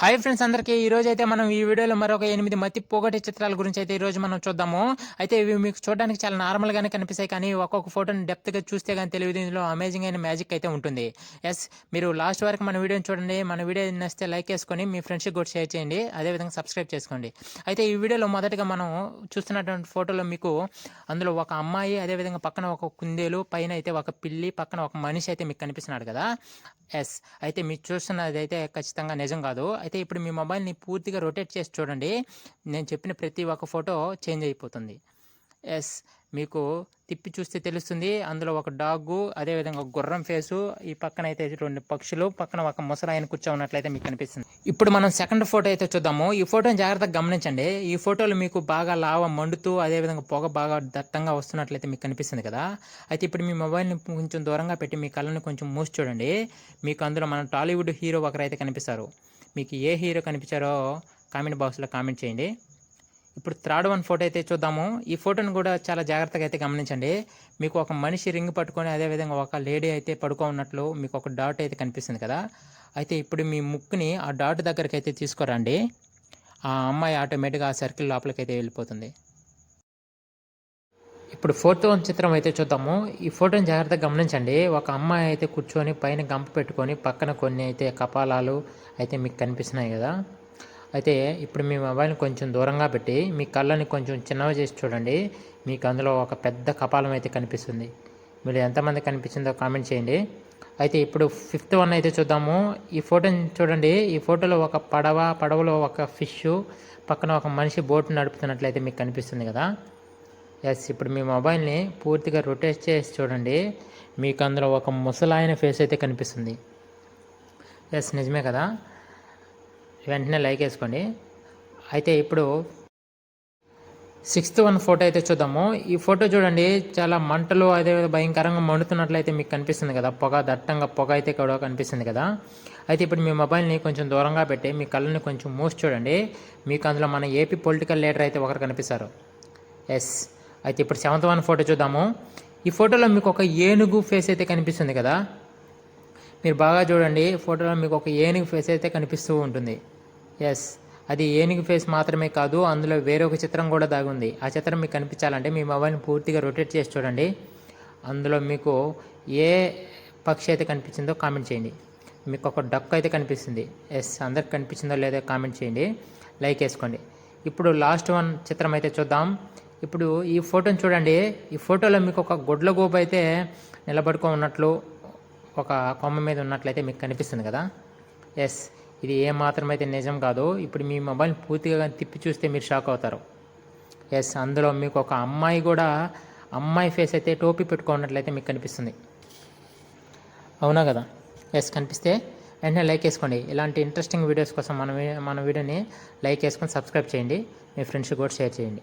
Hi friends అందరికీ ఈ రోజు అయితే మనం ఈ వీడియోలో మరొక ఎనిమిది మతి పోగొట్టే చిత్రాల గురించి అయితే ఈ రోజు మనం చూద్దాము. అయితే ఇవి మీకు చూడడానికి చాలా నార్మల్గానే కనిపిస్తాయి కానీ ఒక్కొక్క ఫోటోని డెప్త్గా చూస్తే కానీ తెలియదు. ఇందులో అమేజింగ్ అయిన మ్యాజిక్ అయితే ఉంటుంది. ఎస్ మీరు లాస్ట్ వరకు మన వీడియోని చూడండి. మన వీడియో నచ్చితే లైక్ చేసుకొని మీ ఫ్రెండ్స్కి కూడా షేర్ చేయండి. అదేవిధంగా సబ్స్క్రైబ్ చేసుకోండి. అయితే ఈ వీడియోలో మొదటగా మనం చూస్తున్నటువంటి ఫోటోలో మీకు అందులో ఒక అమ్మాయి అదేవిధంగా పక్కన ఒక కుందేలు పైన అయితే ఒక పిల్లి పక్కన ఒక మనిషి అయితే మీకు కనిపిస్తున్నాడు కదా. ఎస్ అయితే మీరు చూస్తున్నది అయితే ఖచ్చితంగా నిజం కాదు. అయితే ఇప్పుడు మీ మొబైల్ని పూర్తిగా రొటేట్ చేసి చూడండి. నేను చెప్పిన ప్రతి ఒక్క ఫోటో చేంజ్ అయిపోతుంది. ఎస్ మీకు తిప్పి చూస్తే తెలుస్తుంది. అందులో ఒక డాగు అదేవిధంగా ఒక గుర్రం ఫేసు ఈ పక్కన అయితే రెండు పక్షులు పక్కన ఒక ముసలాయన కూర్చోన్నట్లయితే మీకు కనిపిస్తుంది. ఇప్పుడు మనం సెకండ్ ఫోటో అయితే చూద్దాము. ఈ ఫోటోని జాగ్రత్తగా గమనించండి. ఈ ఫోటోలు మీకు బాగా లావ మండుతూ అదేవిధంగా పొగ బాగా దట్టంగా వస్తున్నట్లయితే మీకు కనిపిస్తుంది కదా. అయితే ఇప్పుడు మీ మొబైల్ని కొంచెం దూరంగా పెట్టి మీ కళ్ళని కొంచెం మూసి చూడండి. మీకు అందులో మన టాలీవుడ్ హీరో ఒకరైతే కనిపిస్తారు. మీకు ఏ హీరో కనిపించారో కామెంట్ బాక్స్లో కామెంట్ చేయండి. ఇప్పుడు థర్డ్ వన్ ఫోటో అయితే చూద్దాము. ఈ ఫోటోని కూడా చాలా జాగ్రత్తగా అయితే గమనించండి. మీకు ఒక మనిషి రింగ్ పట్టుకొని అదేవిధంగా ఒక లేడీ అయితే పడుకో ఉన్నట్లు మీకు ఒక డాట్ అయితే కనిపిస్తుంది కదా. అయితే ఇప్పుడు మీ ముక్కుని ఆ డాట్ దగ్గరికి అయితే తీసుకురండి. ఆ అమ్మాయి ఆటోమేటిక్గా ఆ సర్కిల్ లోపలికి అయితే వెళ్ళిపోతుంది. ఇప్పుడు ఫోటో చిత్రం అయితే చూద్దాము. ఈ ఫోటోని జాగ్రత్తగా గమనించండి. ఒక అమ్మాయి అయితే కూర్చొని పైన గంప పెట్టుకొని పక్కన కొన్ని అయితే కపాలాలు అయితే మీకు కనిపిస్తున్నాయి కదా. అయితే ఇప్పుడు మీ మొబైల్ని కొంచెం దూరంగా పెట్టి మీ కళ్ళని కొంచెం చిన్నవి చేసి చూడండి. మీకు అందులో ఒక పెద్ద కపాలం అయితే కనిపిస్తుంది. మీరు ఎంతమంది కనిపించిందో కామెంట్ చేయండి. అయితే ఇప్పుడు ఫిఫ్త్ వన్ అయితే చూద్దాము. ఈ ఫోటోని చూడండి. ఈ ఫోటోలో ఒక పడవ పడవలో ఒక ఫిష్ పక్కన ఒక మనిషి బోట్ నడుపుతున్నట్లయితే మీకు కనిపిస్తుంది కదా. ఎస్ ఇప్పుడు మీ మొబైల్ని పూర్తిగా రొటేట్ చేసి చూడండి. మీకు అందులో ఒక ముసలాయన ఫేస్ అయితే కనిపిస్తుంది. ఎస్ నిజమే కదా? వెంటనే లైక్ వేసుకోండి. అయితే ఇప్పుడు సిక్స్త్ వన్ ఫోటో అయితే చూద్దాము. ఈ ఫోటో చూడండి చాలా మంటలు అదే భయంకరంగా మండుతున్నట్లయితే మీకు కనిపిస్తుంది కదా? పొగ దట్టంగా పొగ అయితే కూడా కనిపిస్తుంది కదా? అయితే ఇప్పుడు మీ మొబైల్ని కొంచెం దూరంగా పెట్టి మీ కళ్ళని కొంచెం మూసి చూడండి. మీకు అందులో మన ఏపీ పొలిటికల్ లీడర్ అయితే ఒకరు కనిపిస్తారు. ఎస్ అయితే ఇప్పుడు సెవెంత్ వన్ ఫోటో చూద్దాము. ఈ ఫోటోలో మీకు ఒక ఏనుగు ఫేస్ అయితే కనిపిస్తుంది కదా? మీరు బాగా చూడండి ఫోటోలో మీకు ఒక ఏనుగు ఫేస్ అయితే కనిపిస్తూ ఉంటుంది. ఎస్ అది ఏనుగు ఫేస్ మాత్రమే కాదు అందులో వేరొక చిత్రం కూడా దాగుంది ఆ చిత్రం మీకు కనిపించాలంటే మీ మొబైల్ని పూర్తిగా రొటేట్ చేసి చూడండి. అందులో మీకు ఏ పక్షి అయితే కనిపించిందో కామెంట్ చేయండి. మీకు ఒక డక్ అయితే కనిపిస్తుంది. ఎస్ అందరికి కనిపించిందో లేదో కామెంట్ చేయండి. లైక్ వేసుకోండి. ఇప్పుడు లాస్ట్ వన్ చిత్రం అయితే చూద్దాం. ఇప్పుడు ఈ ఫోటోని చూడండి. ఈ ఫోటోలో మీకు ఒక గొడ్ల గోపు అయితే నిలబడుకో ఉన్నట్లు ఒక కొమ్మ మీద ఉన్నట్లయితే మీకు కనిపిస్తుంది కదా? ఎస్ ఇది ఏ మాత్రం అయితే నిజం కాదు ఇప్పుడు మీ మొబైల్ పూర్తిగా తిప్పి చూస్తే మీరు షాక్ అవుతారు. ఎస్ అందులో మీకు ఒక అమ్మాయి కూడా అమ్మాయి ఫేస్ అయితే టోపీ పెట్టుకున్నట్లయితే మీకు కనిపిస్తుంది. అవునా కదా? ఎస్ కనిపిస్తే వెంటనే లైక్ వేసుకోండి. ఇలాంటి ఇంట్రెస్టింగ్ వీడియోస్ కోసం మన మన వీడియోని లైక్ వేసుకొని సబ్స్క్రైబ్ చేయండి. మీ ఫ్రెండ్స్కి కూడా షేర్ చేయండి.